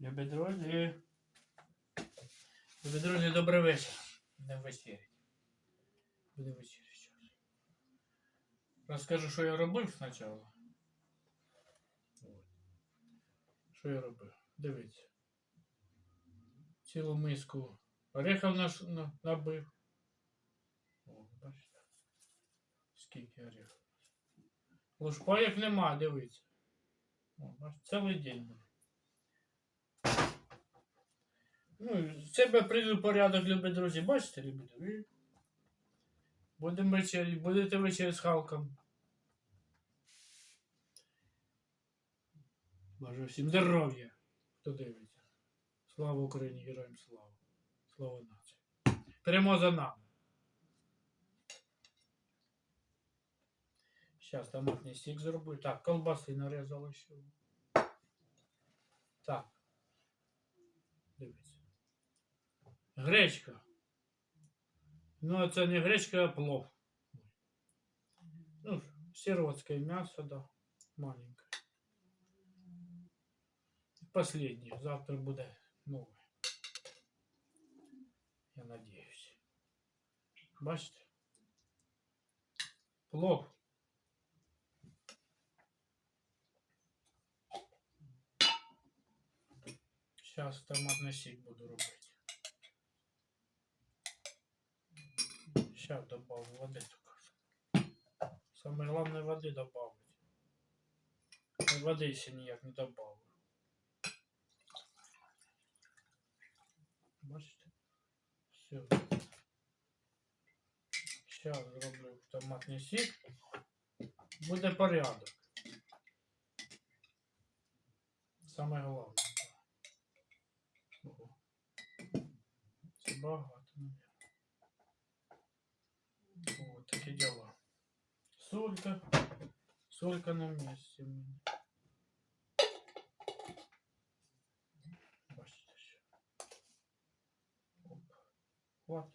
Любі друзі. Любі друзі, добрий вечір. Не вечері. Буде вечір зараз. Розкажу, що я робив спочатку. Що я робив? Дивіться. Цілу миску орехів наш, набив. О, бачите. Скільки орехів. Лушпаєк нема, дивіться. О, бачите, цілий день Ну, з себе прийду порядок, любі друзі. Бачите, любі друзі? Будемо вечері, будете вечері з Халком. Бажаю всім здоров'я, хто дивиться. Слава Україні, героям слава. Слава нації. Перемога за нами. Зараз томатний стік зроблю. Так, колбаси нарізали ще. Так. Дивіться. Гречка. Ну, це не гречка, а плов. Ну, сиротское мясо, да, маленькое. Последнее. Завтра буде нове. Я надеюсь. Бачите? Плов. Сейчас томатный сік буду робити. Сейчас добавлю воды только. Самое главное воды добавить. Я Воды еще ніяк не добавлю. Бачите? Все. Сейчас зроблю томатний сік. Буде порядок. Саме головне. Ого. Це багато, Солька. Солька на місці. в мене. Бачите що. Оп. Хватит.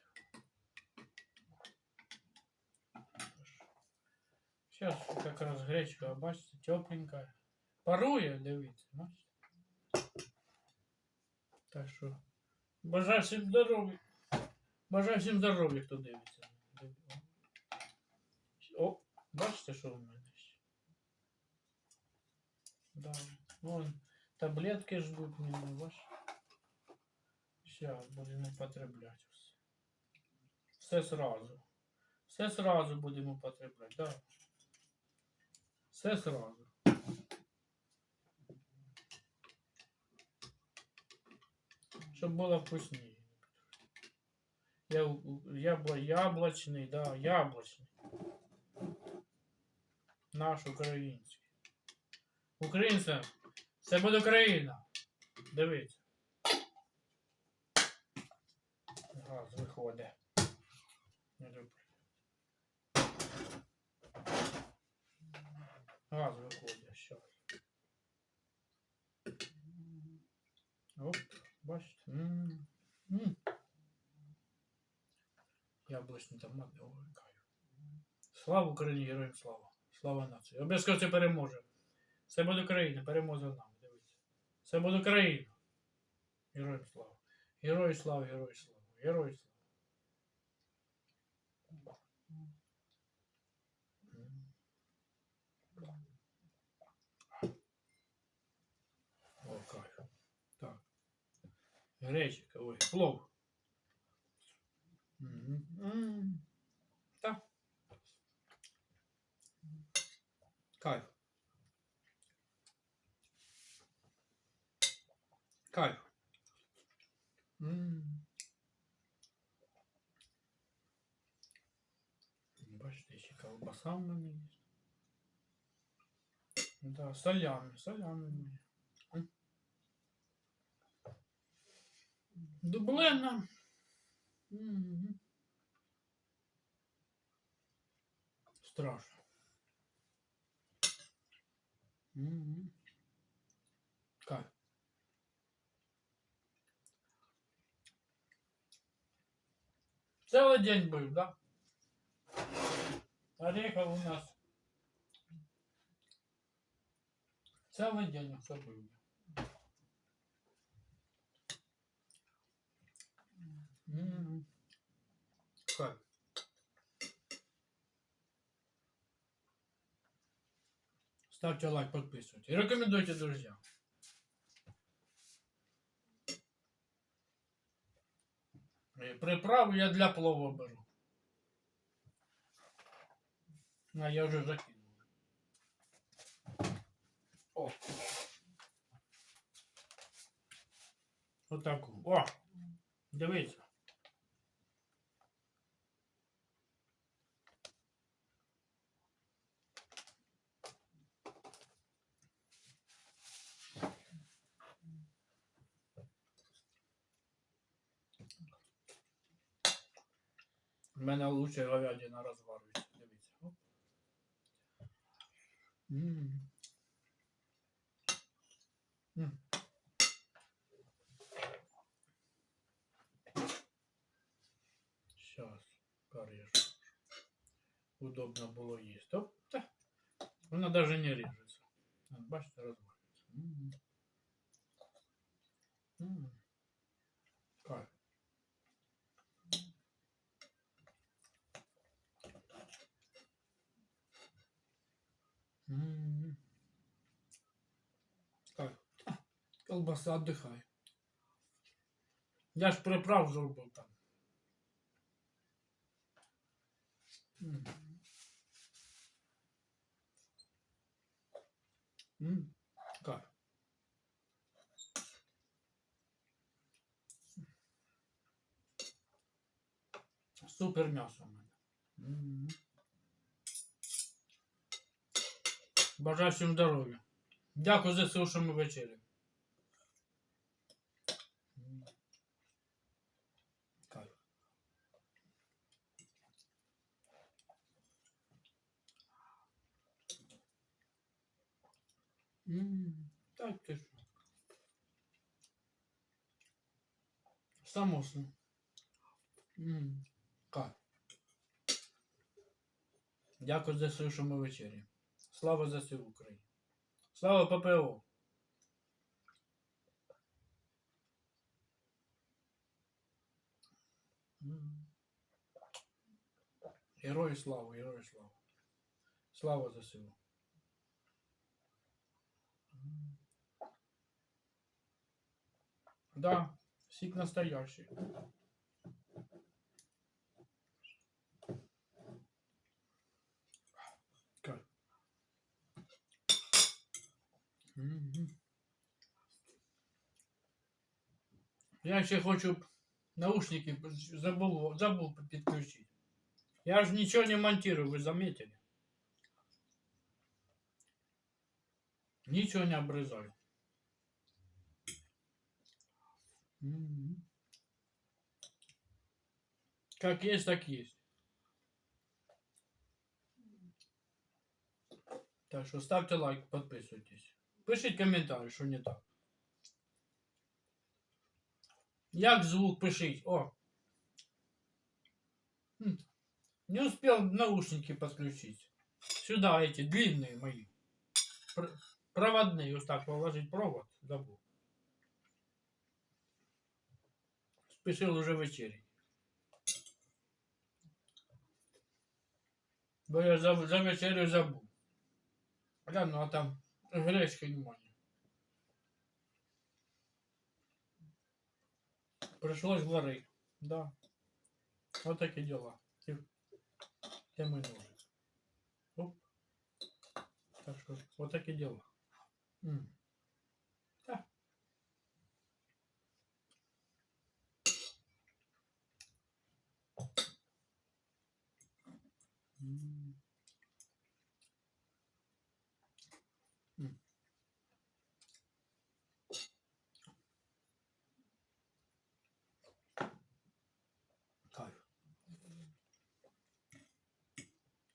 Сейчас как раз гречка, бачите, тепленькая. Парує, дивіться, бачите. Так що. Бажаю всім здоров'я. Бажаю всім здоров'я, хто дивиться. О, бачите, що в мене ще? Да. Вон, таблетки ждуть мене, бачите. Сейчас будемо потребляти все. Все сразу. Все сразу будемо потребляти, да. Все сразу. Щоб було вкусніше. Я, ябло, яблочний, да, яблочний. Наш український. Українцям, це буде Україна. Дивіться. Газ виходить. Газ виходить, що. Оп, бачите. М, м. Яблучний томат, ой, кайф. Слава Україні, героям слава. Слава нації. Обов'язково це переможе. Все буде Україна, переможе нам. Дивіться. Все буде Україна. Героям слава. Герої слава, герої слава. Герої слава. О, кайф. Так. Гречка, ой, плов. Мгм. М. Так. Кайф. Кайф. М. Бачите, ще колбаса в мене є. Да, солями, солями Дублена. Мгм. Страшно. Мгм. Целый день был, да? Орехов у нас целый день все был. М-м-м. Как? Ставьте лайк, подписывайтесь. И рекомендуйте друзьям. Приправу я для плова беру. А я вже закинув. О. Отаку. О! Дивіться. У мене лучше говядина розварюється. Дивіться. М. М. Сейчас порежу. Удобно було їсти. Оп, та. Вона даже не режется. Бачите, розварюється. М. М. Кайф. М. Так. Колбаса отдыхай. Я ж приправ зробив там. М. Кайф. Супер м'ясо в мене. Бажаю всім здоров'я. Дякую за все, що. Так ти що. Самосно. М, Дякую за все, що ми вечері. Слава ЗСУ Україні. Слава ППО. М. Герої слава, герої слава. Слава. М. Да, сик настоящий. Мгм. Я ще хочу наушники забыл, забыл подключить. Я же ничего не монтирую, вы заметили? Ничего не обрезаю. Как есть, так есть. Так что ставьте лайк, подписывайтесь. Пишіть коментарі, що не так. Як звук пишіть? О. М. Не успел наушники подключить. Сюда эти длинные мои. Пр- проводные. Вот так положить провод. Забыл. Спешил уже вечерить. Бо я за, за вечерю забув. Да, ну а там гречка не мать. Пришлось варить, да. Вот такие дела. Тем и нужен. Так что вот такие дела. М.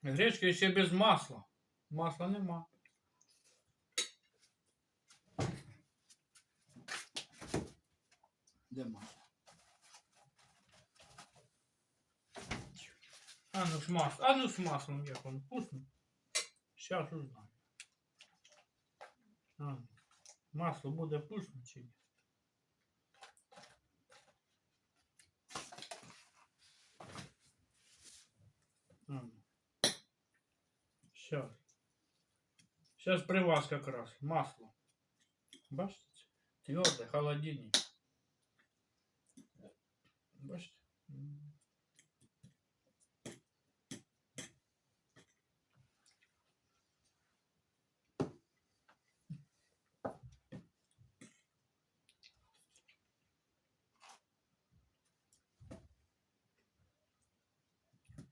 Гречка ще без масла. Масла нема. Де масло? А ну с маслом. А ну с маслом, як он вкусно. Сейчас узнаю. А, масло буде вкусно чи ні? Сейчас. Сейчас при вас как раз масло. Бачите? Твердое, холодильник. Бачите?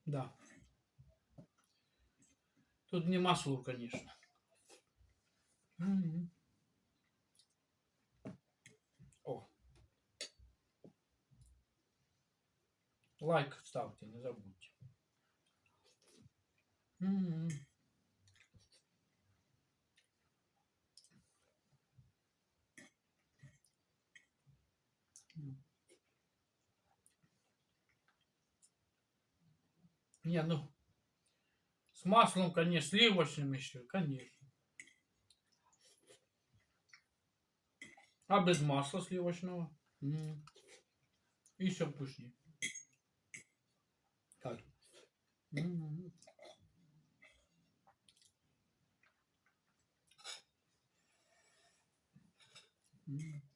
Да. Тут не масло, конечно. О. Лайк ставьте, не забудьте. М. Не, ну, с маслом, конечно, сливочным еще, конечно. А без масла сливочного? М. Еще вкуснее. Так. М. М. М.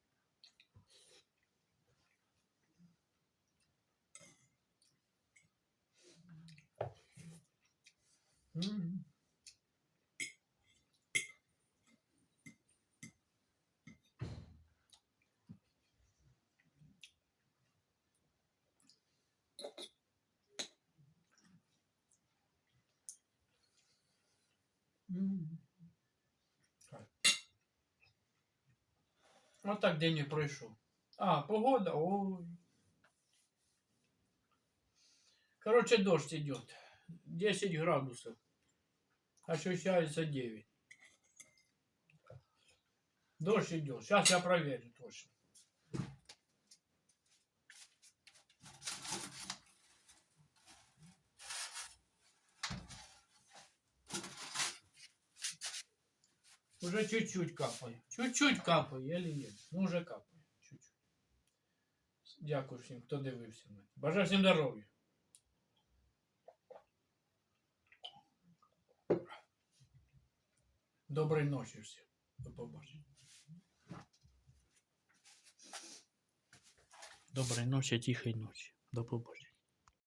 М. Так. Вот так день и пройшов. А, погода, ой. Короче, дождь идет. 10 градусов Ощущается 9. Дождь идет. Сейчас я проверю точно. Уже чуть-чуть капає. Чуть-чуть капає, еле-еле. Ну, уже капає. Чуть-чуть. Дякую всім, хто дивився мене. Бажаю всім здоров'я. Доброї ночі всім. До побачення. Доброї ночі, тихої ночі. До побачення.